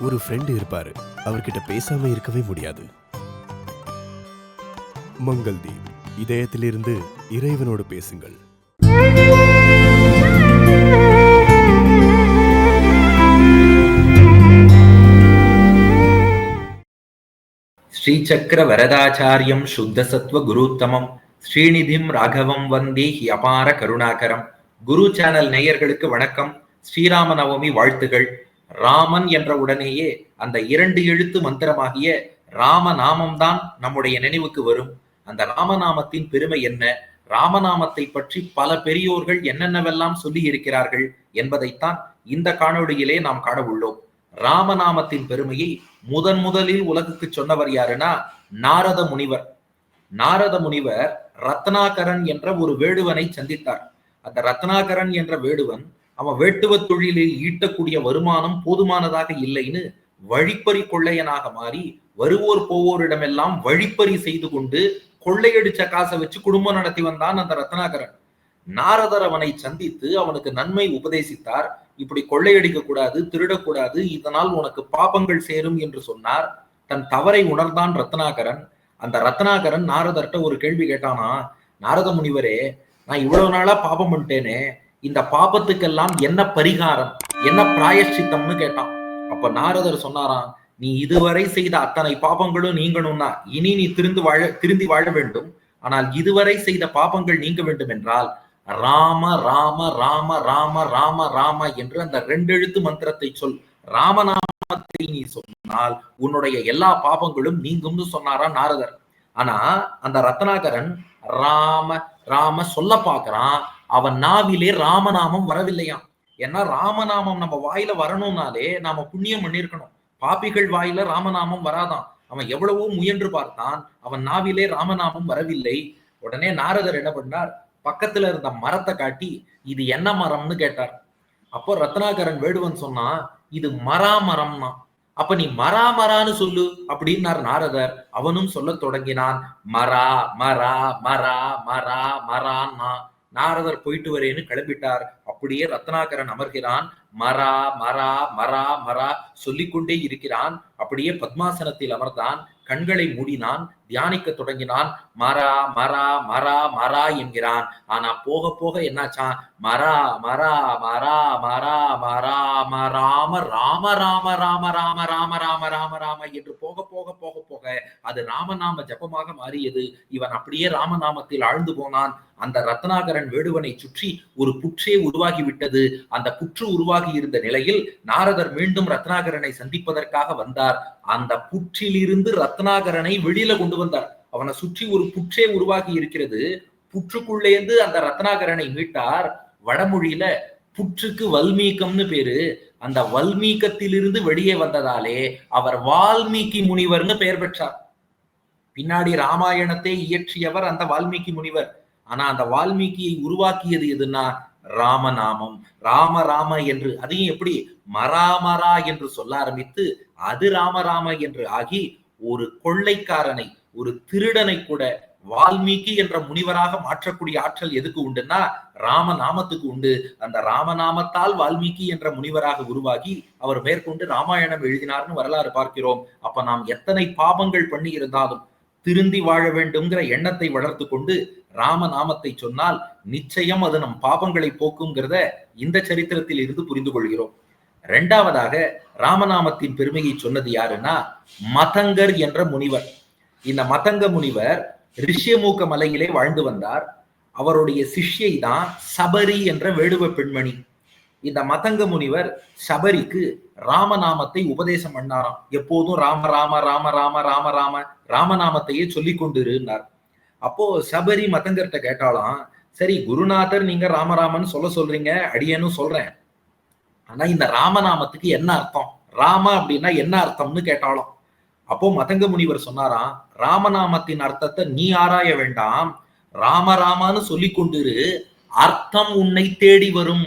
ஒரு ஃப்ரெண்டு இருப்பாரு. அவர்கிட்ட பேசாம இருக்கவே முடியாது. மங்கள்தீப் இதயத்திலிருந்து இறைவனோடு பேசுங்கள். ஸ்ரீசக்கர வரதாச்சாரியம் சுத்த சத்வ குருத்தமம். ஸ்ரீநிதிம் ராகவம் வந்தே அபார கருணாகரம். குரு சேனல் நேயர்களுக்கு வணக்கம். ஸ்ரீராம நவமி வாழ்த்துகள். ராமன் என்ற உடனேயே அந்த இரண்டு எழுத்து மந்திரமாகிய ராமநாமம்தான் நம்முடைய நினைவுக்கு வரும். அந்த ராமநாமத்தின் பெருமை என்ன? ராமநாமத்தை பற்றி பல பெரியோர்கள் என்னென்னவெல்லாம் சொல்லி இருக்கிறார்கள் என்பதைத்தான் இந்த காணொளியிலே நாம் காண உள்ளோம். ராமநாமத்தின் பெருமையை முதன் முதலில் உலகுக்கு சொன்னவர் யாருன்னா நாரத முனிவர். நாரத முனிவர் ரத்னாகரன் என்ற ஒரு வேடுவனை சந்தித்தார். அந்த ரத்னாகரன் என்ற வேடுவன் அவன் வேட்டுவ தொழிலில் ஈட்டக்கூடிய வருமானம் போதுமானதாக இல்லைன்னு வழிப்பறி கொள்ளையனாக மாறி வருவோர் போவோரிடமெல்லாம் வழிப்பறி செய்து கொண்டு கொள்ளையடிச்ச காசை வச்சு குடும்பம் நடத்தி வந்தான் அந்த ரத்னாகரன். நாரதர் அவனை சந்தித்து அவனுக்கு நன்மை உபதேசித்தார். இப்படி கொள்ளையடிக்க கூடாது திருடக்கூடாது இதனால் உனக்கு பாபங்கள் சேரும் என்று சொன்னார். தன் தவறை உணர்ந்தான் ரத்னாகரன். அந்த ரத்னாகரன் நாரதர்கிட்ட ஒரு கேள்வி கேட்டானா நாரத முனிவரே நான் இவ்வளவு நாளா பாபம் பண்ணிட்டேனே இந்த பாபத்துக்கெல்லாம் என்ன பரிகாரம்? என்ன பிராயஷ்சித்தம்னு கேட்டான். அப்ப நாரதர் சொன்னாராம் நீ இதுவரை செய்த அத்தனை பாபங்களும் நீங்கணும்னா இனி நீ திருந்து வாழ திருந்தி வாழ வேண்டும். ஆனால் இதுவரை செய்த பாபங்கள் நீங்க வேண்டும் என்றால் ராம ராம ராம ராம ராம ராம என்று அந்த ரெண்டு எழுத்து மந்திரத்தை சொல். ராமநாமத்தை நீ சொன்னால் உன்னுடைய எல்லா பாபங்களும் நீங்கும்னு சொன்னாரா நாரதர். ஆனா அந்த ரத்னாகரன் ராம ராம சொல்ல பாக்குறான் அவன் நாவிலே ராமநாமம் வரவில்லையாம். ஏன்னா ராமநாமம் நம்ம வாயில வரணும்னாலே நாம புண்ணியம் பண்ணிருக்கணும் பாப்பிகள் வாயில ராமநாமம் வராதான் அவன் எவ்வளவோ முயன்று பார்த்தான் அவன் நாவிலே ராமநாமம் வரவில்லை. உடனே நாரதர் என்ன பண்ணார்? பக்கத்துல இருந்த மரத்தை காட்டி இது என்ன மரம்னு கேட்டார். அப்போ ரத்னாகரன் வேடுவன் சொன்னா இது மராமரம்னா. அப்ப நீ மரா மரான்னு சொல்லு அப்படின்னார் நாரதர். அவனும் சொல்லத் தொடங்கினான் மரா மரா மரா மரா மரான்னா. நாரதர் போயிட்டு வரேன்னு கிளம்பிட்டார். அப்படியே ரத்னாகரன் அமர்கிறான். மரா மரா மரா மரா சொல்லிக்கொண்டே இருக்கிறான். அப்படியே பத்மாசனத்தில் அமர்ந்தான். கண்களை மூடினான். தியானிக்க தொடங்கினான். மரா மரா மரா மரா என்கிறான். ஆனா போக போக என்னாச்சான் மரா மரா மரா மரா மரா மராம ராம ராம ராம ராம ராம ராம ராம ராம என்று போக போக போக போக அது ராமநாம ஜபமாக மாறியது. இவன் அப்படியே ராமநாமத்தில் ஆழ்ந்து போனான். அந்த ரத்னாகரன் வேடுவனை சுற்றி ஒரு புற்றே உருவாகி விட்டது அந்த புற்று உருவாகி இருந்த நிலையில் நாரதர் மீண்டும் ரத்னாகரனை சந்திப்பதற்காக வந்தார். அந்த புற்றிலிருந்து ரத்னாகரனை வெளியில கொண்டு வந்தார். அவனை சுற்றி ஒரு புற்றே உருவாகி இருக்கிறது புற்றுக்குள்ளேந்து அந்த ரத்னாகரனை மீட்டார். வடமொழியில புற்றுக்கு வல்மீகம்னு பேரு. அந்த வல்மீகத்திலிருந்து வெளியே வந்ததாலே அவர் வால்மீகி முனிவர்னு பெயர் பெற்றார். பின்னாடி ராமாயணத்தை இயற்றியவர் அந்த வால்மீகி முனிவர். ஆனா அந்த வால்மீகியை உருவாக்கியது எதுன்னா ராமநாமம் ராம ராம என்று. அதையும் எப்படி? மராமரா என்று சொல்ல ஆரம்பித்து அது ராமராம என்று ஆகி ஒரு கொள்ளைக்காரனை ஒரு திருடனை கூட வால்மீகி என்ற முனிவராக மாற்றக்கூடிய ஆற்றல் எதுக்கு உண்டுன்னா ராமநாமத்துக்கு உண்டு. அந்த ராமநாமத்தால் வால்மீகி என்ற முனிவராக உருவாகி அவர் மேற்கொண்டு ராமாயணம் எழுதினார்னு வரலாறு பார்க்கிறோம். அப்ப நாம் எத்தனை பாபங்கள் பண்ணி இருந்தாலும் திருந்தி வாழ வேண்டும்ங்கிற எண்ணத்தை வளர்த்து கொண்டு ராமநாமத்தை சொன்னால் நிச்சயம் அது நம் பாபங்களை போக்குங்கிறத இந்த சரித்திரத்தில் இருந்து புரிந்து கொள்கிறோம். இரண்டாவதாக ராமநாமத்தின் பெருமையை சொன்னது யாருன்னா மதங்கர் என்ற முனிவர். இந்த மதங்க முனிவர் ரிஷ்யமூக்க மலையிலே வாழ்ந்து வந்தார். அவருடைய சிஷ்யை தான் சபரி என்ற வேடுவ பெண்மணி. இந்த மதங்க முனிவர் சபரிக்கு ராமநாமத்தை உபதேசம் பண்ணாராம். எப்போதும் ராம ராம ராம ராம ராம ராம ராமநாமத்தையே சொல்லி கொண்டிருந்தார். அப்போ சபரி மதங்கர்கிட்ட கேட்டாலாம் சரி குருநாதர் நீங்க ராமராமன் சொல்ல சொல்றீங்க அடியனும் சொல்றேன். ஆனா இந்த ராமநாமத்துக்கு என்ன அர்த்தம்? ராம அப்படின்னா என்ன அர்த்தம்னு கேட்டாலும் அப்போ மதங்க முனிவர் சொன்னாராம் ராமநாமத்தின் அர்த்தத்தை நீ ஆராய வேண்டாம். ராமராமான்னு சொல்லி கொண்டிரு அர்த்தம் உன்னை தேடி வரும்.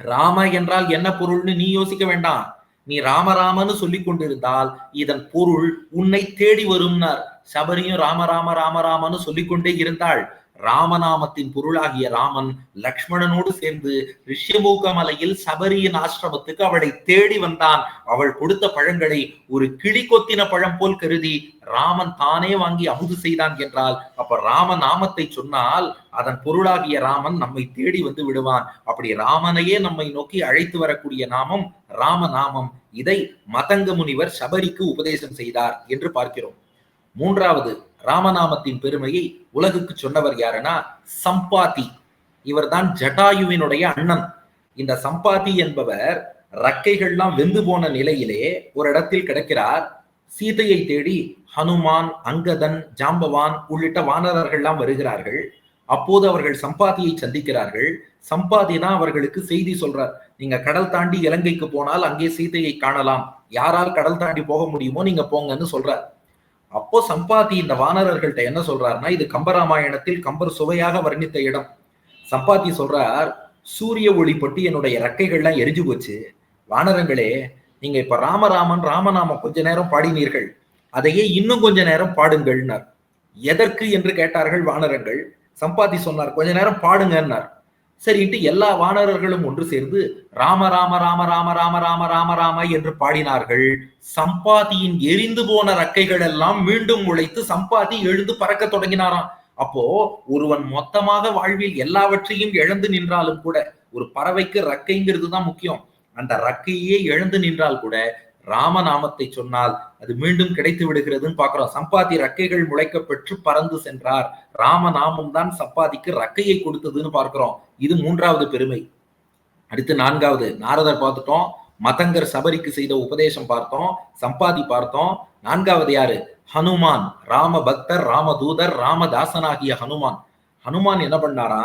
ராம என்றால் என்ன பொருள்னு நீ யோசிக்க வேண்டாம். நீ ராமராமன்னு சொல்லி கொண்டிருந்தால் இதன் பொருள் உன்னை தேடி வரும்னார். சபரியும் ராமராம ராமராமன்னு சொல்லிக்கொண்டே இருந்தாள். ராமநாமத்தின் பொருளாகிய ராமன் லக்ஷ்மணனோடு சேர்ந்து ரிஷ்யமூக மலையில் சபரியின் ஆசிரமத்துக்கு அவளை தேடி வந்தான். அவள் கொடுத்த பழங்களை ஒரு கிளி கொத்தின பழம் போல் கருதி ராமன் தானே வாங்கி அமுது செய்தான் என்றால் அப்ப ராம நாமத்தை சொன்னால் அதன் பொருளாகிய ராமன் நம்மை தேடி வந்து விடுவான். அப்படி ராமனையே நம்மை நோக்கி அழைத்து வரக்கூடிய நாமம் ராம நாமம் இதை மதங்க முனிவர் சபரிக்கு உபதேசம் செய்தார் என்று பார்க்கிறோம். மூன்றாவது ராமநாமத்தின் பெருமையை உலகுக்கு சொன்னவர் யாருன்னா சம்பாதி. இவர்தான் ஜட்டாயுவினுடைய அண்ணன். இந்த சம்பாத்தி என்பவர் ரக்கைகள்லாம் வெந்து போன நிலையிலே ஒரு இடத்தில் கிடக்கிறார். சீதையை தேடி ஹனுமான் அங்கதன் ஜாம்பவான் உள்ளிட்ட வானரர்கள்லாம் வருகிறார்கள். அப்போது அவர்கள் சம்பாதியை சந்திக்கிறார்கள். சம்பாதி தான் அவர்களுக்கு செய்தி சொல்றார். நீங்க கடல் தாண்டி இலங்கைக்கு போனால் அங்கே சீதையை காணலாம். யாரால் கடல் தாண்டி போக முடியுமோ நீங்க போங்கன்னு சொல்றார். அப்போ சம்பாதி இந்த வானரர்கள்ட்ட என்ன சொல்றாருன்னா இது கம்பராமாயணத்தில் கம்பர் சுவையாக வர்ணித்த இடம். சம்பாதி சொல்றார் சூரிய ஒளி பட்டு என்னுடைய ரெக்கைகள்லாம் எரிஞ்சு போச்சு. வானரங்களே நீங்க இப்ப ராமராமன் ராமநாமம் கொஞ்ச நேரம் பாடினீர்கள். அதையே இன்னும் கொஞ்ச நேரம் பாடுங்கள்னார். எதற்கு? என்று கேட்டார்கள் வானரங்கள். சம்பாதி சொன்னார் கொஞ்ச நேரம் பாடுங்கன்னார். சரிட்டு எல்லா வானரர்களும் ஒன்று சேர்ந்து ராம ராம ராம ராம ராம ராம ராம ராம என்று பாடினார்கள். சம்பாதியின் எரிந்து போன ரக்கைகள் எல்லாம் மீண்டும் உழைத்து சம்பாதி எழுந்து பறக்க தொடங்கினாராம். அப்போ ஒருவன் மொத்தமாக வாழ்வில் எல்லாவற்றையும் இழந்து நின்றாலும் கூட ஒரு பறவைக்கு ரக்கைங்கிறது தான் முக்கியம். அந்த ரக்கையே இழந்து நின்றால் கூட ராமநாமத்தை சொன்னால் அது மீண்டும் கிடைத்து விடுகிறதுன்னு பாக்குறோம் சம்பாதி ரக்கைகள் முளைக்க பெற்று பறந்து சென்றார். ராமநாமம் தான் சம்பாதிக்கு ரக்கையை கொடுத்ததுன்னு பார்க்கிறோம். இது மூன்றாவது பெருமை. அடுத்து நான்காவது நாரதர் பார்த்துட்டோம். மதங்கர் சபரிக்கு செய்த உபதேசம் பார்த்தோம். சம்பாதி பார்த்தோம். நான்காவது யாரு? ஹனுமான். ராம பக்தர் ராமதூதர் ராமதாசனாகிய ஹனுமான். ஹனுமான் என்ன பண்ணாரா?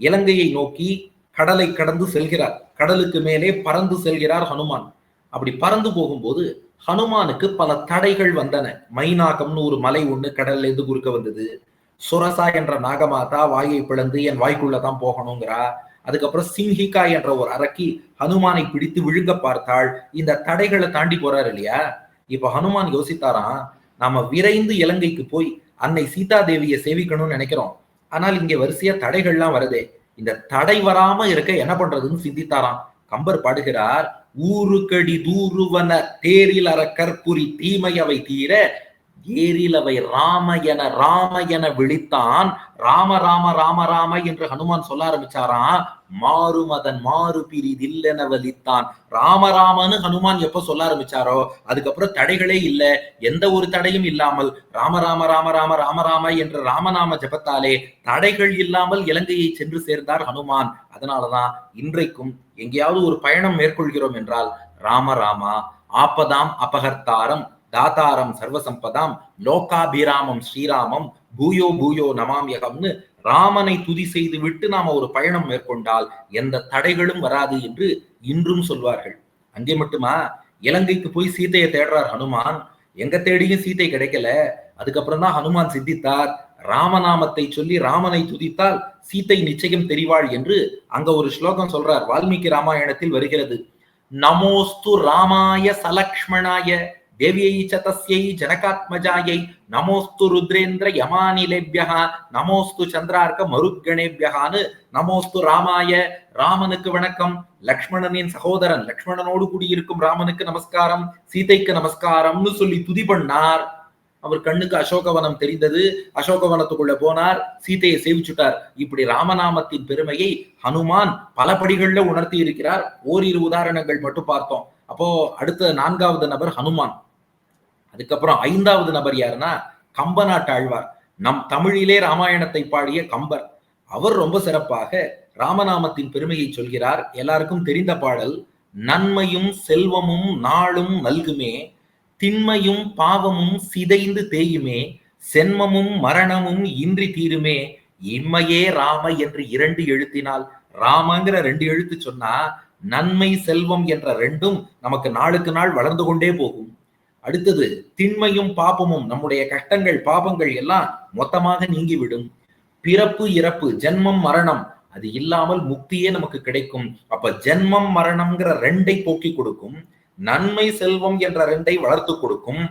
இலங்கையை நோக்கி கடலை கடந்து செல்கிறார். கடலுக்கு மேலே பறந்து செல்கிறார் ஹனுமான். அப்படி பறந்து போகும்போது ஹனுமானுக்கு பல தடைகள் வந்தன. மைனாகம்னு ஒரு மலை ஒண்ணு கடல்ல இருந்து குறுக்க வந்தது. சுரசா என்ற நாகமாதா வாயை பிளந்து என் வாய்க்குள்ளதான் போகணுங்கிறா. அதுக்கப்புறம் சிம்ஹிகா என்ற ஒரு அரக்கி ஹனுமானை பிடித்து விழுங்க பார்த்தாள். இந்த தடைகளை தாண்டி போறாரு இல்லையா? இப்ப ஹனுமான் யோசித்தாராம் நாம விரைந்து இலங்கைக்கு போய் அன்னை சீதா தேவியை சேவிக்கணும்னு நினைக்கிறோம். ஆனால் இங்க வரிசையா தடைகள்லாம் வருதே. இந்த தடை வராம இருக்க என்ன பண்றதுன்னு சிந்தித்தாராம். கம்பர் பாடுகிறார் ஊருக்கடி தூருவன தேரில் அற கற்புரி தீமையவை தீர ஏரில் அவை ராம என ராம என விழித்தான். ராம ராம ராம ராம என்று ஹனுமான் சொல்ல ஆரம்பிச்சாராம். மாறும் அதன் மாறு பிரிதில்லென வலித்தான். ராம ராமன்னு ஹனுமான் எப்ப சொல்ல ஆரம்பிச்சாரோ அதுக்கப்புறம் தடைகளே இல்லை. எந்த ஒரு தடையும் இல்லாமல் ராம ராம ராம ராம ராம ராம என்ற ராமநாம ஜபத்தாலே தடைகள் இல்லாமல் இலங்கையை சென்று சேர்ந்தார் ஹனுமான். அதனாலதான் இன்றைக்கும் எங்கேயாவது ஒரு பயணம் மேற்கொள்கிறோம் என்றால் ராம ராமா ஆப்பதாம் அபகர்த்தாரம் தாத்தாரம் சர்வசம்பதாம் லோகாபிராமம் ஸ்ரீராமம் பூயோ பூயோ நமாமியகம்னு ராமனை துதி செய்து விட்டு நாம ஒரு பயணம் மேற்கொண்டால் எந்த தடைகளும் வராது என்று இன்றும் சொல்வார்கள். அங்கே மட்டுமா? இலங்கைக்கு போய் சீதையை தேடுறார் ஹனுமான். எங்க தேடியும் சீத்தை கிடைக்கல. அதுக்கப்புறம் தான் ஹனுமான் சித்தித்தார். ராமநாமத்தை சொல்லி ராமனை துதித்தால் சீத்தை நிச்சயம் தெரிவாள் என்று அங்க ஒரு ஸ்லோகம் சொல்றார். வால்மீகி ராமாயணத்தில் வருகிறது. நமோஸ்து ராமாய சலக்ஷ்மணாய தேவியை ச தஸ்யை ஜனகாத்மஜாயை நமோஸ்து ருத்ரேந்திர யமானிலேபியா நமோஸ்து சந்திரார்க்க மருத்கணேபியகான்னு நமோஸ்து ராமாய ராமனுக்கு வணக்கம்। லக்ஷ்மணனின் சகோதரன் லக்ஷ்மணனோடு கூடியிருக்கும் ராமனுக்கு நமஸ்காரம் சீதைக்கு நமஸ்காரம்னு சொல்லி துதி பண்ணார். அவர் கண்ணுக்கு அசோகவனம் தெரிந்தது. அசோகவனத்துக்குள்ள போனார். சீதையை சேவிச்சுட்டார். இப்படி ராமநாமத்தின் பெருமையை ஹனுமான் பல படிகள்ல உணர்த்தி இருக்கிறார் ஓரிரு உதாரணங்கள் மட்டும் பார்த்தோம். அப்போ அடுத்த நான்காவது நபர் ஹனுமான். அதுக்கப்புறம் ஐந்தாவது நபர் யாருன்னா கம்பநாட்டாழ்வார் நம் தமிழிலே ராமாயணத்தை பாடிய கம்பர். அவர் ரொம்ப சிறப்பாக ராமநாமத்தின் பெருமையை சொல்கிறார். எல்லாருக்கும் தெரிந்த பாடல் நன்மையும் செல்வமும் நாளும் நல்குமே திண்மையும் பாவமும் சிதைந்து தேயுமே சென்மமும் மரணமும் இன்றி தீருமே இம்மையே ராம என்று இரண்டு எழுத்தினால் ராமங்கிற ரெண்டு எழுத்து சொன்னா நன்மை செல்வம் என்ற ரெண்டும் நமக்கு நாளுக்கு நாள் வளர்ந்து கொண்டே போகும். அடுத்தது திண்மையும் பாபமும் நம்முடைய கஷ்டங்கள் பாபங்கள் எல்லாம் மொத்தமாக நீங்கிவிடும். பிறப்பு இறப்பு ஜென்மம் மரணம் அது இல்லாமல் முக்தியே நமக்கு கிடைக்கும். அப்ப ஜென்மம் மரணம்ங்கிற ரெண்டை போக்கி கொடுக்கும். நன்மை செல்வம் என்ற ரெண்டை வளர்த்து கொடுக்கும்.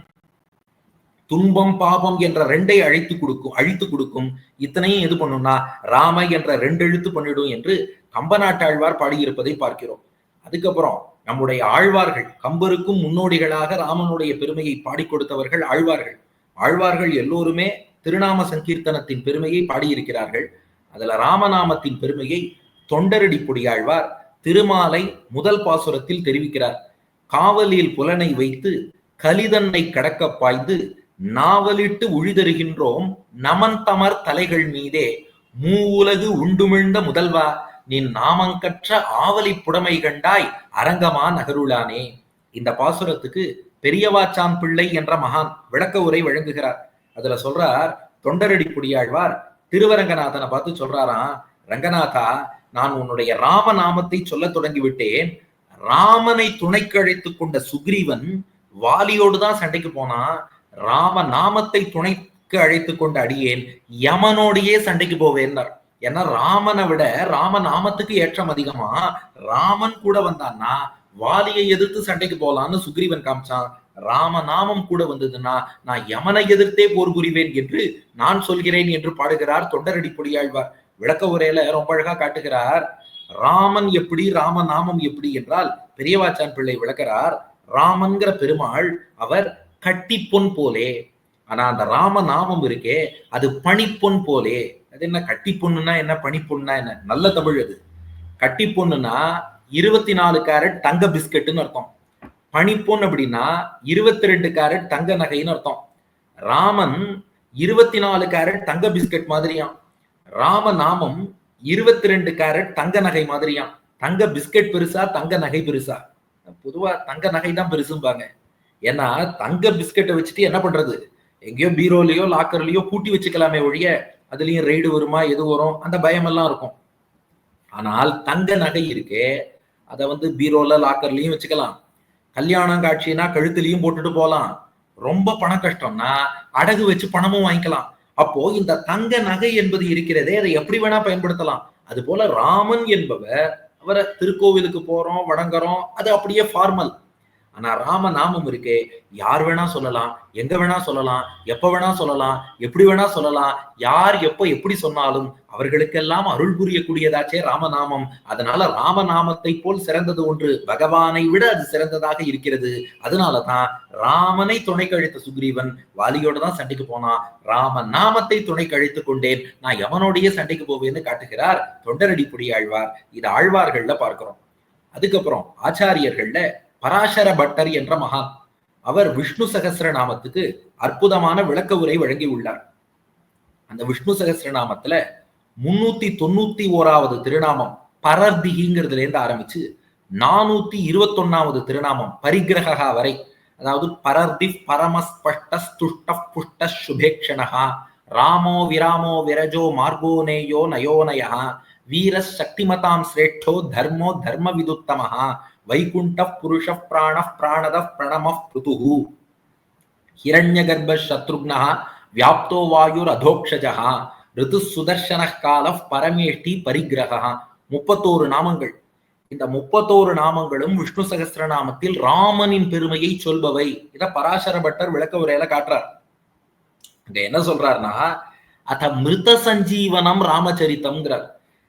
துன்பம் பாபம் என்ற ரெண்டை அழைத்து கொடுக்கும் அழித்து கொடுக்கும். இத்தனையும் எது பண்ணும்னா ராம என்ற ரெண்டு எழுத்து பண்ணிடும் என்று கம்பநாட்டாழ்வார் பாடியிருப்பதை பார்க்கிறோம். அதுக்கப்புறம் நம்முடைய ஆழ்வார்கள் கம்பருக்கும் முன்னோடிகளாக ராமனுடைய பெருமையை பாடிக் கொடுத்தவர்கள் ஆழ்வார்கள். ஆழ்வார்கள் எல்லோருமே திருநாம சங்கீர்த்தனத்தின் பெருமையை பாடியிருக்கிறார்கள். அதுல ராமநாமத்தின் பெருமையை தொண்டரடி பொடியாழ்வார் திருமாலை முதல் பாசுரத்தில் தெரிவிக்கிறார். காவலில் புலனை வைத்து கலிதன்னை கடக்க பாய்ந்து நாவலிட்டு உழிதருகின்றோம். நமன் தமர் தலைகள் மீதே மூ உலகு உண்டுமிழ்ந்த முதல்வா நீ நாமங்கற்ற ஆவலி புடமை கண்டாய் அரங்கமா நகருளானே. இந்த பாசுரத்துக்கு பெரியவாச்சான் பிள்ளை என்ற மகான் விளக்க உரை வழங்குகிறார். அதுல சொல்றார் தொண்டரடி குடியாழ்வார் திருவரங்கநாதனை பார்த்து சொல்றாராம் ரங்கநாதா நான் உன்னுடைய ராம நாமத்தை சொல்ல தொடங்கி விட்டேன் ராமனை துணைக்கு அழைத்துக் கொண்ட சுக்ரீவன் வாலியோடு தான் சண்டைக்கு போனான். ராம நாமத்தை துணைக்கு அழைத்துக் கொண்ட அடியேன் யமனோடையே சண்டைக்கு போவேன்னார். ஏன்னா ராமனை விட ராம நாமத்துக்கு ஏற்றம் அதிகமா ராமன் கூட வந்தான்னா வாலியை எதிர்த்து சண்டைக்கு போலான்னு சுக்ரீவன் காமிச்சான். ராம நாமம் கூட வந்ததுன்னா நான் யமனை எதிர்த்தே போர் புரிவேன் என்று நான் சொல்கிறேன் என்று பாடுகிறார் தொண்டரடி பொடியாழ்வார் விளக்க உரையில ரொம்ப அழகா காட்டுகிறார். ராமன் எப்படி ராம நாமம் எப்படி என்றால் பெரியவாச்சான் பிள்ளை விளக்கிறார். ராமன்கிற பெருமாள் அவர் கட்டிப்பொன் போலே. ஆனா அந்த ராம நாமம் இருக்கே அது பனிப்பொன் போலே. அது என்ன கட்டி பொண்ணுன்னா என்ன பனி பனிப்பொண்ணுனா என்ன? நல்ல தமிழ் அது. கட்டி பொண்ணுனா இருபத்தி நாலு கேரட் தங்க பிஸ்கட்னு அர்த்தம். பனிப்பொன் அப்படின்னா இருபத்தி ரெண்டு கேரட் தங்க நகைன்னு அர்த்தம். ராமன் இருபத்தி நாலு கேரட் தங்க பிஸ்கட் மாதிரியாம். ராம நாமம் இருபத்தி ரெண்டு கேரட் தங்க நகை மாதிரியாம். தங்க பிஸ்கட் பெருசா தங்க நகை பெருசா? பொதுவா தங்க நகை தான் பெருசும்பாங்க. ஏன்னா தங்க பிஸ்கட்டை வச்சுட்டு என்ன பண்றது? எங்கேயோ பீரோலயோ லாக்கர்லயோ கூட்டி வச்சுக்கலாமே ஒழிய அதுலயும் ரெய்டு வருமா எது வரும்? அந்த பயம் எல்லாம் இருக்கும். ஆனால் தங்க நகை இருக்கே அதை வந்து பீரோல லாக்கர்லயும் வச்சுக்கலாம். கல்யாணம் காட்சினா கழுத்துலயும் போட்டுட்டு போகலாம். ரொம்ப பண கஷ்டம்னா அடகு வச்சு பணமும் வாங்கிக்கலாம். அப்போ இந்த தங்க நகை என்பது இருக்கிறதே அதை எப்படி வேணா பயன்படுத்தலாம். அது போல ராமன் என்பவர் அவரை திருக்கோவிலுக்கு போறோம் வணங்குறோம் அது அப்படியே ஃபார்மல் ஆனா ராம நாமம் இருக்கே. யார் வேணா சொல்லலாம். எங்க வேணா சொல்லலாம். எப்ப வேணா சொல்லலாம். எப்படி வேணா சொல்லலாம். யார் எப்ப எப்படி சொன்னாலும் அவர்களுக்கெல்லாம் அருள் புரியக்கூடியதாச்சே ராமநாமம் அதனால ராமநாமத்தை போல் சிறந்தது ஒன்று பகவானை விட அது சிறந்ததாக இருக்கிறது. அதனாலதான் ராமனை துணை கழித்த சுக்ரீவன் வாலியோட தான் சண்டைக்கு போனான் ராம நாமத்தை துணை கழித்து கொண்டேன். நான் எவனோடைய சண்டைக்கு போவேன்னு காட்டுகிறார் தொண்டரடி புடி ஆழ்வார். இது ஆழ்வார்கள்ல பார்க்கிறோம். அதுக்கப்புறம் ஆச்சாரியர்கள்ல பராசர பட்டர் என்ற மகான். அவர் விஷ்ணு சகசிர நாமத்துக்கு அற்புதமான விளக்க உரை வழங்கியுள்ளார். அந்த விஷ்ணு சகசிர நாமத்துல முன்னூத்தி தொண்ணூத்தி ஓராவது திருநாமம் பரர்திகிங்கிறதுல இருந்து ஆரம்பிச்சு நானூத்தி இருபத்தொன்னாவது திருநாமம் பரிகிரகா வரை அதாவது பரர்தி பரமஸ்பஷ்ட புஷ்ட சுபேக்ஷணகா ராமோ விராமோ விரஜோ மார்கோ நேயோ நயோனயா வீர சக்திமதாம் சிரேஷ்டோ தர்மோ தர்ம விதுத்தமஹா வைகுண்ட புருஷ பிராண பிராணத பிரணம பிருது ஹிரண்யகர்ப்ப சத்ருக்னா வியாப்தோ வாயுர் அதோக்ஷஜா ரிது சுதர்ஷன கால பரமேஷ்டி பரிகிரகா முப்பத்தோரு நாமங்கள். இந்த முப்பத்தோரு நாமங்களும் விஷ்ணு சகசிர நாமத்தில் ராமனின் பெருமையை சொல்பவை. இத பராசர பட்டர் விளக்க உரையில காட்டுறார். இங்க என்ன சொல்றாருன்னா அத மிருத சஞ்சீவனம் ராமச்சரித்தம்ங்கிறார்.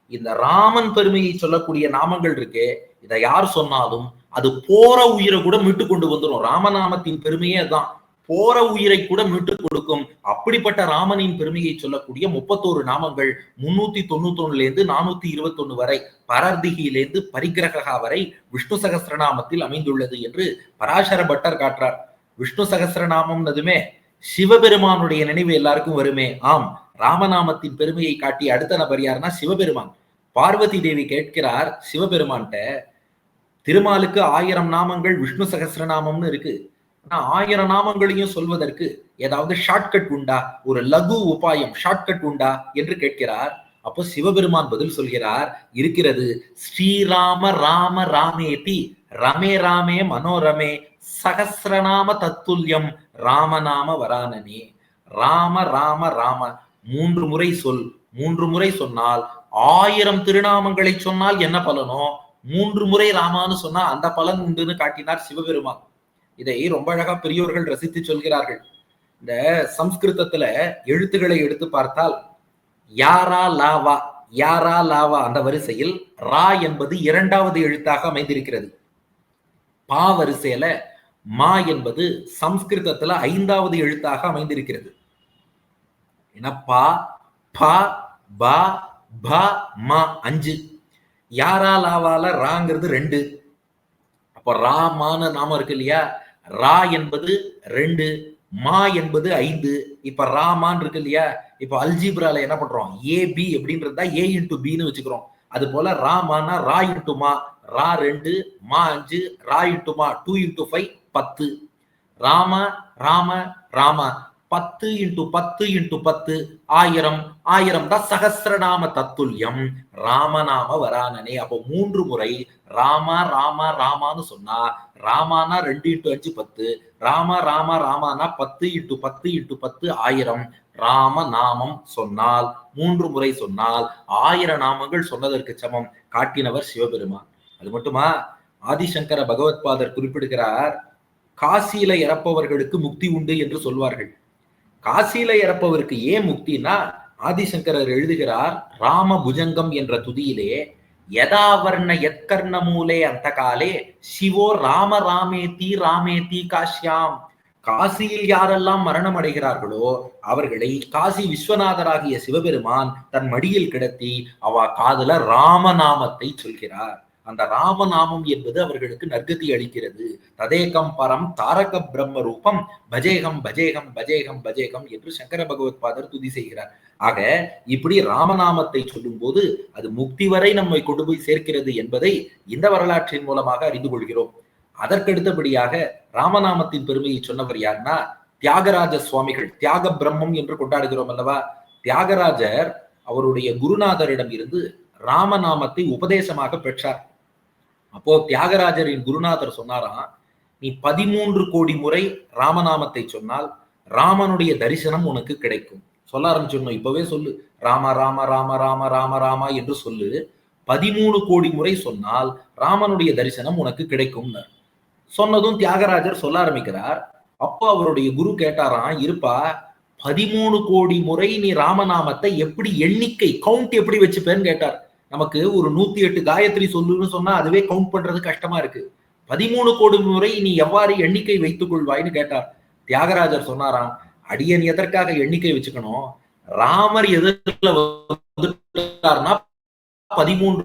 இந்த ராமன் பெருமையை சொல்லக்கூடிய நாமங்கள் இருக்கு இதை யார் சொன்னாலும் அது போற உயிரை கூட மீட்டு கொண்டு வந்துடும் ராமநாமத்தின் பெருமையே அதான். போற உயிரை கூட மீட்டு கொடுக்கும். அப்படிப்பட்ட ராமனின் பெருமையை சொல்லக்கூடிய முப்பத்தோரு நாமங்கள் முன்னூத்தி தொண்ணூத்தி ஒண்ணுல இருந்து நானூத்தி இருபத்தி ஒண்ணு வரை பரர்திகியிலிருந்து பரிகிரகா வரை விஷ்ணு சகசிரநாமத்தில் அமைந்துள்ளது என்று பராசர பட்டர் காட்டுறார். விஷ்ணு சகசிரநாமம்னதுமே சிவபெருமானுடைய நினைவு எல்லாருக்கும் வருமே. ஆம் ராமநாமத்தின் பெருமையை காட்டி அடுத்த நபர் யாருன்னா சிவபெருமான். பார்வதி தேவி கேட்கிறார் சிவபெருமான்கிட்ட திருமாலுக்கு ஆயிரம் நாமங்கள் விஷ்ணு சகசிரநாமம்னு இருக்கு. ஆனா ஆயிரம் நாமங்களையும் சொல்வதற்கு ஏதாவது ஷார்ட்கட் உண்டா? ஒரு லகு உபாயம் ஷார்ட்கட் உண்டா? என்று கேட்கிறார். அப்போ சிவபெருமான் பதில் சொல்கிறார் இருக்கிறது. ஸ்ரீராம ராம ராமேதி ரமே ராமே மனோரமே சகசிரநாம தத்துல்யம் ராமநாம வரானனே. ராம ராம ராம மூன்று முறை சொல் மூன்று முறை சொன்னால் ஆயிரம் திருநாமங்களை சொன்னால் என்ன பலனோ? மூன்று முறை ராமான்னு சொன்னா அந்த பலன் உண்டுன்னு காட்டினார் சிவபெருமான். இதை ரொம்ப அழகா பெரியோர்கள் ரசித்து சொல்கிறார்கள். இந்த சம்ஸ்கிருதத்துல எழுத்துக்களை எடுத்து பார்த்தால் யாரா லாவா யாரா லாவா அந்த வரிசையில் ரா என்பது இரண்டாவது எழுத்தாக அமைந்திருக்கிறது. பா வரிசையில மா என்பது சம்ஸ்கிருதத்துல ஐந்தாவது எழுத்தாக அமைந்திருக்கிறது. ஏன்னா பா பா பா ப மா அஞ்சு. யாரா லாவால ராங்கிறது ரெண்டு. அப்போ ராமான நாமம் இருக்கு இல்லையா? ரா என்பது ரெண்டு மா என்பது ஐந்து. இப்ப ராமான் இருக்கு இல்லையா? இப்ப அல்ஜிப்ரால என்ன பண்றோம்? ஏ பி அப்படின்றதா ஏ இன்டு பின்னு வச்சுக்கிறோம். அது போல ராமானா ரா இன்டு மா. ரா ரெண்டு மா அஞ்சு ரா இன்டு மா. டூ இன்டு ஃபைவ் பத்து. ராம ராம ராமா. பத்து இன்டு பத்து இன்டு பத்து ஆயிரம் ஆயிரம் தான் சகசிரநாம தத்துல்யம். ராமநாம வரானனே. அப்போ மூன்று முறை ராமா ராமா ராமான்னு சொன்னா ராமானா ரெண்டு இன்டு அஞ்சு பத்து ராமா ராமா ராமானா பத்து இன்டு பத்து இன்டு பத்து ஆயிரம். ராம நாமம் சொன்னால் மூன்று முறை சொன்னால் ஆயிரம் நாமங்கள் சொன்னதற்கு சமம் காட்டினவர் சிவபெருமான். அது மட்டுமா? ஆதிசங்கர பகவத்பாதர் குறிப்பிடுகிறார் காசியில இறப்பவர்களுக்கு முக்தி உண்டு என்று சொல்வார்கள். காசியில இறப்பவருக்கு ஏன் முக்தினா ஆதிசங்கரர் எழுதுகிறார் ராம புஜங்கம் என்ற துதியிலே யதாவர்ண எத்கர்ண மூலே அந்த காலே சிவோ ராம ராமே தீ ராமே தீ காஷ்யாம். காசியில் யாரெல்லாம் மரணம் அடைகிறார்களோ அவர்களை காசி விஸ்வநாதராகிய சிவபெருமான் தன் மடியில் கிடத்தி அவ காதல ராமநாமத்தை சொல்கிறார். அந்த ராமநாமம் என்பது அவர்களுக்கு நற்கதி அளிக்கிறது. ததேகம் பரம் தாரக பிரம்ம ரூபம் பஜேகம் பஜேகம் பஜேகம் பஜேகம் என்று சங்கர பகவத் பாதர் துதி செய்கிறார். ஆக இப்படி ராமநாமத்தை சொல்லும் போது அது முக்தி வரை நம்மை கொண்டு போய் சேர்க்கிறது என்பதை இந்த வரலாற்றின் மூலமாக அறிந்து கொள்கிறோம். அதற்கடுத்தபடியாக ராமநாமத்தின் பெருமையை சொன்னவர் யாருன்னா தியாகராஜ சுவாமிகள் தியாக பிரம்மம் என்று கொண்டாடுகிறோம் அல்லவா? தியாகராஜர் அவருடைய குருநாதரிடம் இருந்து ராமநாமத்தை உபதேசமாக பெற்றார். அப்போ தியாகராஜரின் குருநாதர் சொன்னாராம் நீ பதிமூன்று கோடி முறை ராமநாமத்தை சொன்னால் ராமனுடைய தரிசனம் உனக்கு கிடைக்கும். சொல்ல ஆரம்பிச்சிடணும். இப்பவே சொல்லு. ராம ராம ராம ராம ராம ராமா என்று சொல்லு. பதிமூணு கோடி முறை சொன்னால் ராமனுடைய தரிசனம் உனக்கு கிடைக்கும்னு. சொன்னதும் தியாகராஜர் சொல்ல ஆரம்பிக்கிறார். அப்போ அவருடைய குரு கேட்டாராம் இருப்பா பதிமூணு கோடி முறை நீ ராமநாமத்தை எப்படி எண்ணிக்கை கவுண்ட் எப்படி வச்சுப்பேன்னு? கேட்டார். நமக்கு ஒரு நூத்தி எட்டு காயத்ரி சொல்லுன்னு சொன்னா அதுவே கவுண்ட் பண்றது கஷ்டமா இருக்கு. பதிமூணு கோடி முறை நீ எவ்வாறு எண்ணிக்கை வைத்துக் கொள்வாய்னு கேட்டார் தியாகராஜர் சொன்னாராம் அடியன் எதற்காக எண்ணிக்கை வச்சுக்கணும்? ராமர் எதிர்ல வந்துட்டார்னா பதிமூன்று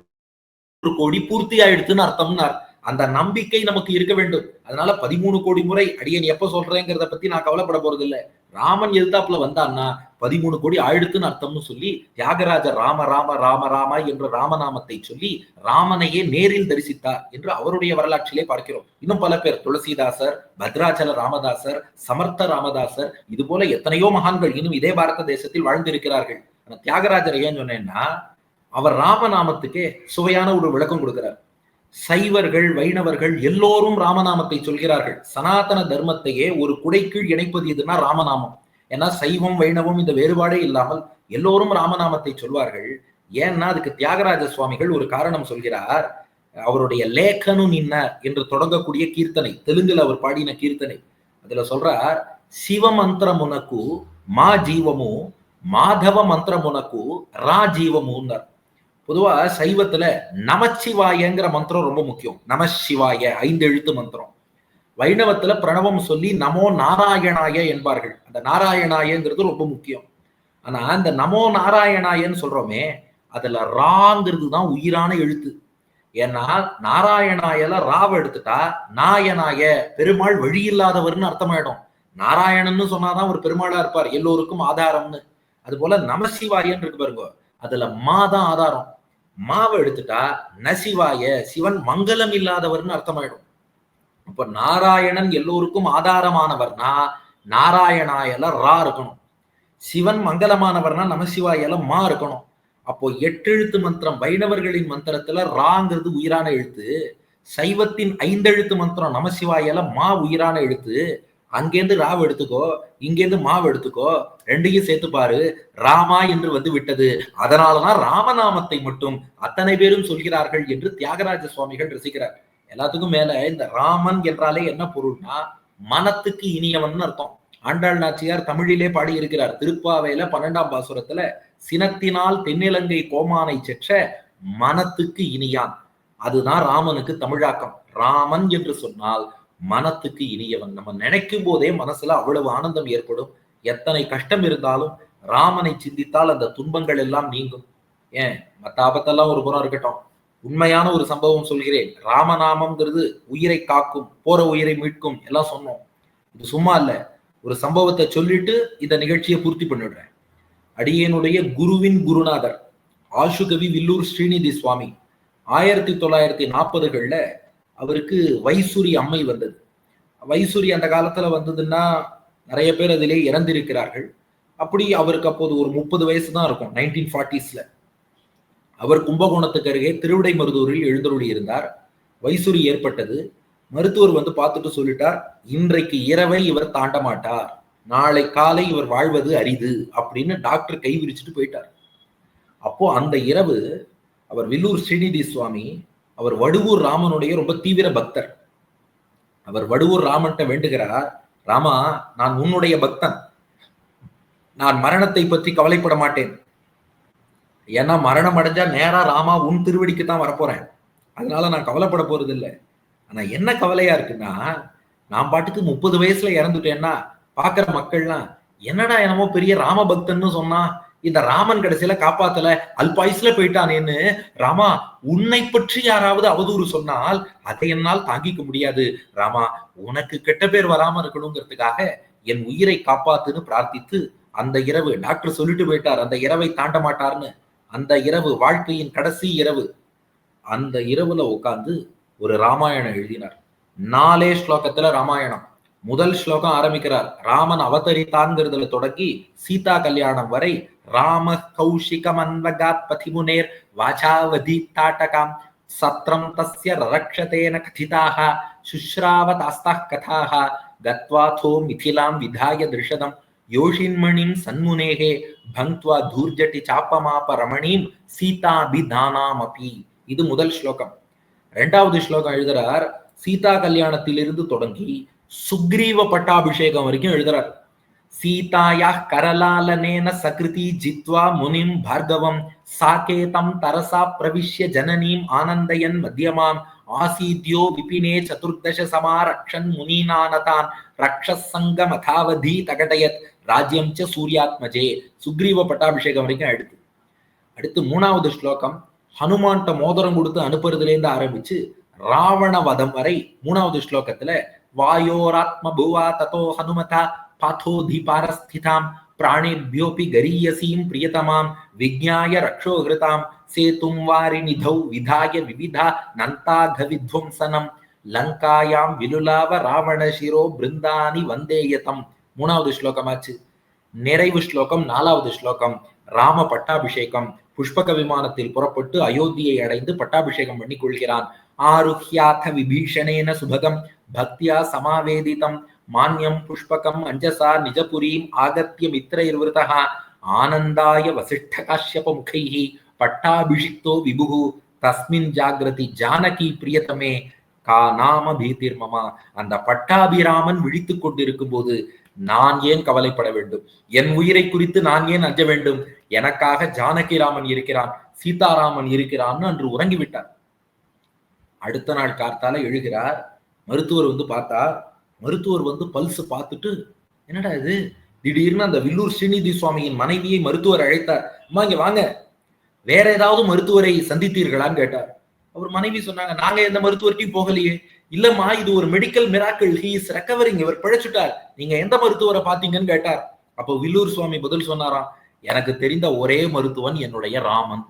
கோடி பூர்த்தி ஆயிடுத்துன்னு அர்த்தம்னார். அந்த நம்பிக்கை நமக்கு இருக்க வேண்டும். அதனால பதிமூணு கோடி முறை அடியன் எப்ப சொல்றேங்கிறத பத்தி நான் கவலைப்பட போறது இல்லை ராமன் எதிர்த்தாப்புல வந்தான்னா பதிமூணு கோடி ஆயிடுத்துன்னு அர்த்தம்னு சொல்லி தியாகராஜர் ராம ராம ராம ராமா என்ற ராமநாமத்தை சொல்லி ராமனையே நேரில் தரிசித்தார் என்று அவருடைய வரலாற்றிலே பார்க்கிறோம். இன்னும் பல பேர் துளசிதாசர் பத்ராச்சல ராமதாசர் சமர்த்த ராமதாசர் இது போல எத்தனையோ மகான்கள் இன்னும் இதே பாரத தேசத்தில் வாழ்ந்திருக்கிறார்கள். தியாகராஜர் ஏன் சொன்னேன்னா அவர் ராமநாமத்துக்கே சுவையான ஒரு விளக்கம் கொடுக்கிறார். சைவர்கள் வைணவர்கள் எல்லோரும் ராமநாமத்தை சொல்கிறார்கள். சனாதன தர்மத்தையே ஒரு குடைக்குள் இணைப்பது எதுனா ராமநாமம். ஏன்னா சைவம் வைணவம் இந்த வேறுபாடே இல்லாமல் எல்லோரும் ராமநாமத்தை சொல்வார்கள். ஏன்னா அதுக்கு தியாகராஜ சுவாமிகள் ஒரு காரணம் சொல்கிறார். அவருடைய லேಖನು நின்ன என்று தொடங்கக்கூடிய கீர்த்தனை தெலுங்குல அவர் பாடின கீர்த்தனை. அதுல சொல்றார் சிவ மந்திரமுனக்கு மா ஜீவமு மாதவ மந்திரமுனக்கு ரா ஜீவமுன்னார் பொதுவா சைவத்துல நமச்சிவாயங்கிற மந்திரம் ரொம்ப முக்கியம். நமசிவாய ஐந்து எழுத்து மந்திரம். வைணவத்துல பிரணவம் சொல்லி நமோ நாராயணாய என்பார்கள். அந்த நாராயணாயங்கிறது ரொம்ப முக்கியம். ஆனா அந்த நமோ நாராயணாயன்னு சொல்றோமே அதுல ராங்கிறது தான் உயிரான எழுத்து. ஏன்னா நாராயணாயல ராவ எடுத்துட்டா நாயனாய பெருமாள் வழி இல்லாதவர்னு அர்த்தமாயிடும். நாராயணன்னு சொன்னாதான் ஒரு பெருமாளா இருப்பார் எல்லோருக்கும் ஆதாரம்னு. அது போல நமசிவாயன் இருக்கு பாருங்க. அதுல மா தான் ஆதாரம். மாவை எடுத்துட்டா நசிவாய சிவன் மங்களம் இல்லாதவர்னு அர்த்தமாயிடும். அப்ப நாராயணன் எல்லோருக்கும் ஆதாரமானவர்னா நாராயணாயல ரா இருக்கணும். சிவன் மங்களமானவர்னா நமசிவாயல மா இருக்கணும். அப்போ எட்டெழுத்து மந்திரம் வைணவர்களின் மந்திரத்துல ராங்கிறது உயிரான எழுத்து. சைவத்தின் ஐந்தெழுத்து மந்திரம் நமசிவாயல மா உயிரான எழுத்து. அங்கேருந்து ராவ் எடுத்துக்கோ இங்கேருந்து மாவு எடுத்துக்கோ ரெண்டையும் சேர்த்து பாரு ராமா என்று வந்து விட்டது. அதனாலதான் ராமநாமத்தை மட்டும் அத்தனை பேரும் சொல்கிறார்கள் என்று தியாகராஜ சுவாமிகள் ரசிக்கிறார். எல்லாத்துக்கும் மேல இந்த ராமன் என்றாலே என்ன பொருள்னா மனத்துக்கு இனியவன் அர்த்தம். ஆண்டாள் நாச்சியார் தமிழிலே பாடியிருக்கிறார் திருப்பாவையில பன்னெண்டாம் பாசுரத்துல சினத்தினால் தென்னிலங்கை கோமானை செற்ற மனத்துக்கு இனியான். அதுதான் ராமனுக்கு தமிழாக்கம். ராமன் என்று சொன்னால் மனத்துக்கு இனியவன். நம்ம நினைக்கும் போதே மனசுல அவ்வளவு ஆனந்தம் ஏற்படும். எத்தனை கஷ்டம் இருந்தாலும் ராமனை சிந்தித்தால் அந்த துன்பங்கள் எல்லாம் நீங்கும். ஏன்? மத்த ஆபத்தெல்லாம் ஒரு புறம் இருக்கட்டும். உண்மையான ஒரு சம்பவம் சொல்கிறேன். ராமநாமம்ங்கிறது உயிரை காக்கும் போற உயிரை மீட்கும் எல்லாம் சொன்னோம். இது சும்மா இல்ல. ஒரு சம்பவத்தை சொல்லிட்டு இந்த நிகழ்ச்சியை பூர்த்தி பண்ணிடுறேன். அடியனுடைய குருவின் குருநாதர் ஆஷுகவி வில்லூர் ஸ்ரீநிதி சுவாமி ஆயிரத்தி தொள்ளாயிரத்தி நாற்பதுகள்ல அவருக்கு வைசூரி அம்மை வந்தது. வைசூரி அந்த காலத்துல வந்ததுன்னா நிறைய பேர் அதிலே இறந்திருக்கிறார்கள். அப்படி அவருக்கு அப்போது ஒரு முப்பது வயசு தான் இருக்கும் நைன்டீன் ஃபார்ட்டிஸ்ல அவர் கும்பகோணத்துக்கு அருகே திருவிடை மருதூரில் எழுந்தருளி இருந்தார் வைசூரி ஏற்பட்டது. மருத்துவர் வந்து பார்த்துட்டு சொல்லிட்டார் இன்றைக்கு இரவை இவர் தாண்ட மாட்டார். நாளை காலை இவர் வாழ்வது அரிது அப்படின்னு டாக்டர் கை விரிச்சுட்டு போயிட்டார். அப்போ அந்த இரவு அவர் வில்லூர் ஸ்ரீநிதி சுவாமி அவர் வடுவூர் ராமனுடைய ரொம்ப தீவிர பக்தர். அவர் வடுவூர் ராமன்ட்ட வேண்டுகிறார் ராமா நான் உன்னுடைய பக்தன். நான் மரணத்தை பற்றி கவலைப்பட மாட்டேன். ஏன்னா மரணம் அடைஞ்சா நேரா ராமா உன் திருவடிக்கு தான் வரப்போறேன். அதனால நான் கவலைப்பட போறது இல்லை ஆனா என்ன கவலையா இருக்குன்னா நான் பாட்டுக்கு முப்பது வயசுல இறந்துட்டேன்னா பாக்குற மக்கள்லாம் என்னடா என்னமோ பெரிய ராம பக்தன்னு சொன்னா இந்த ராமன் கடைசியில காப்பாத்தல அல்பாயுஸ்ல போயிட்டானேன்னு ராமா உன்னை பற்றி யாராவது அவதூறு சொன்னால் அதை என்னால் தாங்கிக்க முடியாது. ராமா உனக்கு கெட்ட பேர் வராம இருக்கணுங்கிறதுக்காக என் உயிரை காப்பாத்துன்னு பிரார்த்தித்து அந்த இரவு டாக்டர் சொல்லிட்டு போயிட்டார் அந்த இரவை தாண்ட மாட்டார்னு. அந்த இரவு வாழ்க்கையின் கடைசி இரவு. அந்த இரவுல உட்கார்ந்து ஒரு ராமாயணம் எழுதினார். நாலே ஸ்லோகத்துல ராமாயணம். முதல் ஸ்லோகம் ஆரம்பிக்கிறார். ராமன் அவதரித்தான்ங்கிறதுல தொடங்கி சீதா கல்யாணம் வரை ராம கௌஷிகம் அன்வகாத் பதிமுனேர் வாசாவதி தாட்டகாம் சத்ரம் தஸ்ய ரரக்ஷதேன கதிதாக சுஷ்ராவதாஸ்தாः கதாக கத்வாதோ மிதிலாம் விதாய திருஷதம் யோஷின்மணிம் சன்முனேகே பங்க்வா தூர்ஜட்டி சாப்பமாப ரமணீம் சீதாபிதானாமபி இது முதல் ஸ்லோகம். ரெண்டாவது ஸ்லோகம் எழுதுறார் சீதா கல்யாணத்திலிருந்து தொடங்கி சுக்ரீவ பட்டாபிஷேகம் வரைக்கும் எழுதுறார். சீதாயா கரலாலனேன சகிருதி ஜித்வா முனிம் பார்கவம் சாகேதம் தரசா பிரவிஷ்ய ஜனனீம் ஆனந்தயன் மத்தியமாம் ஆசீத்யோ விபினே சதுர்தச சமாரக்ஷன் முனீனானதான் ரக்ஷசங்கமதாவதி தகடயத் ராஜ்யம் ச சூர்யாத்மஜே சுக்ரீவ பட்டாபிஷேகம் வரைக்கும் அடுத்து அடுத்து மூணாவது ஸ்லோகம் ஹனுமான்ட்ட மோதிரம் கொடுத்து அனுப்புறதுலேருந்து ஆரம்பிச்சு ராவண வதம் வரை மூணாவது ஸ்லோகத்துல வாயோராத்ம புவா ததோ ஹனுமதா पाथोधिपारस्थितां प्राणेभ्योऽपि गरीयसीं प्रियतमां विज्ञाय रक्षोहृतां सेतुं वारिनिधौ विधाय विविधा नन्ताघविध्वंसनं விவிதா லங்காயாம் விலுலாவ ராவண சிரோ பிருந்தானி வந்தேயதம் மூணாவது ஸ்லோகமாச்சு நிறைவு ஸ்லோகம் நாலாவது ஸ்லோகம் ராம பட்டாபிஷேகம். புஷ்பக விமானத்தில் புறப்பட்டு அயோத்தியை அடைந்து பட்டாபிஷேகம் பண்ணி கொள்கிறான் ஆருஹ்யாத விபீஷணேன சுபகம் பக்தியா சமாவேதிதம். மான்யம் புஷ்பகம் அஞ்சசா நிஜபுரீம் ஆகத்திய மித்ரைர்விருதா ஆனந்தாய வசிஷ்ட காஷ்யப முகைஹி பட்டாபிஷிக்தோ விபுகு. தஸ்மின் ஜாகிரதி ஜானகி பிரியதமே. கா நாம பீதிர்மமா அந்த பட்டாபிராமன் விழித்துக் கொண்டிருக்கும் போது நான் ஏன் கவலைப்பட வேண்டும்? என் உயிரை குறித்து நான் ஏன் அஞ்ச வேண்டும்? எனக்காக ஜானகிராமன் இருக்கிறான் சீதாராமன் இருக்கிறான்னு அன்று உறங்கிவிட்டார். அடுத்த நாள் கார்த்தால எழுகிறார் மருத்துவர் வந்து பார்த்தா மருத்துவர் வந்து பல்ஸ் பார்த்துட்டு என்னடா இது? திடீர்னு அந்த வில்லூர் ஸ்ரீநிதி சுவாமியின் மனைவியை மருத்துவர் அழைத்தார். அம்மா இங்க வாங்க. வேற ஏதாவது மருத்துவரை சந்தித்தீர்களான்னு கேட்டார். அவர் மனைவி சொன்னாங்க நாங்க எந்த மருத்துவர்கிட்டையும் போகலையே. இல்லம்மா இது ஒரு medical miracle he is recovering இவர் பிழைச்சிட்டார். நீங்க எந்த மருத்துவரை பாத்தீங்கன்னு கேட்டார். அப்போ வில்லூர் சுவாமி பதில் சொன்னாராம் எனக்கு தெரிந்த ஒரே மருத்துவன் என்னுடைய ராமன்.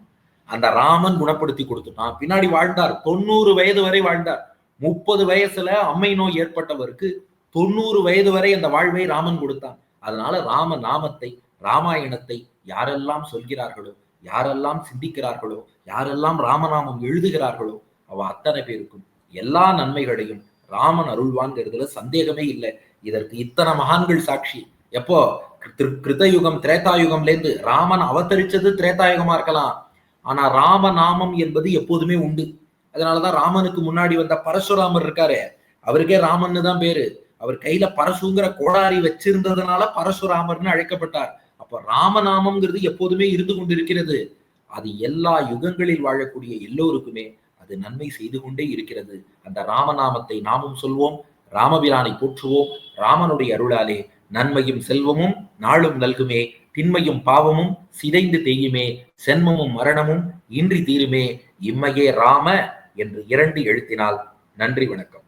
அந்த ராமன் குணப்படுத்தி கொடுத்துட்டான். பின்னாடி வாழ்ந்தார். தொண்ணூறு வயது வரை வாழ்ந்தார். முப்பது வயசுல அம்மை நோய் ஏற்பட்டவருக்கு தொண்ணூறு வயது வரை அந்த வாழ்வை ராமன் கொடுத்தான். அதனால ராம நாமத்தை ராமாயணத்தை யாரெல்லாம் சொல்கிறார்களோ யாரெல்லாம் சிந்திக்கிறார்களோ யாரெல்லாம் ராமநாமம் எழுதுகிறார்களோ அவ அத்தனை பேருக்கும் எல்லா நன்மைகளையும் ராமன் அருள்வான்ங்கிறதுல சந்தேகமே இல்லை. இதற்கு இத்தனை மகான்கள் சாட்சி. எப்போ? கிரு- கிருதயுகம் திரேதாயுகம்ல இருந்து ராமன் அவதரிச்சது திரேதாயுகமா இருக்கலாம். ஆனா ராம நாமம் என்பது எப்போதுமே உண்டு. அதனாலதான் ராமனுக்கு முன்னாடி வந்த பரசுராமர் இருக்காரு அவருக்கே ராமன்னு தான் பேரு. அவர் கையில பரசுங்கிற கோடாரி வச்சிருந்ததுனால பரசுராமர்னு அழைக்கப்பட்டார். அப்ப ராமநாமம்ங்கிறது எப்போதுமே இருந்து கொண்டிருக்கிறது. அது எல்லா யுகங்களில் வாழக்கூடிய எல்லோருக்குமே அது நன்மை செய்து கொண்டே இருக்கிறது. அந்த ராமநாமத்தை நாமும் சொல்வோம் ராமபிரானை போற்றுவோம் ராமனுடைய அருளாலே நன்மையும் செல்வமும் நாளும் நல்குமே திண்மையும் பாவமும் சிதைந்து தேயுமே சென்மமும் மரணமும் இன்றி தீருமே இம்மையே ராம என்று இரண்டு எழுத்தினால் நன்றி வணக்கம்.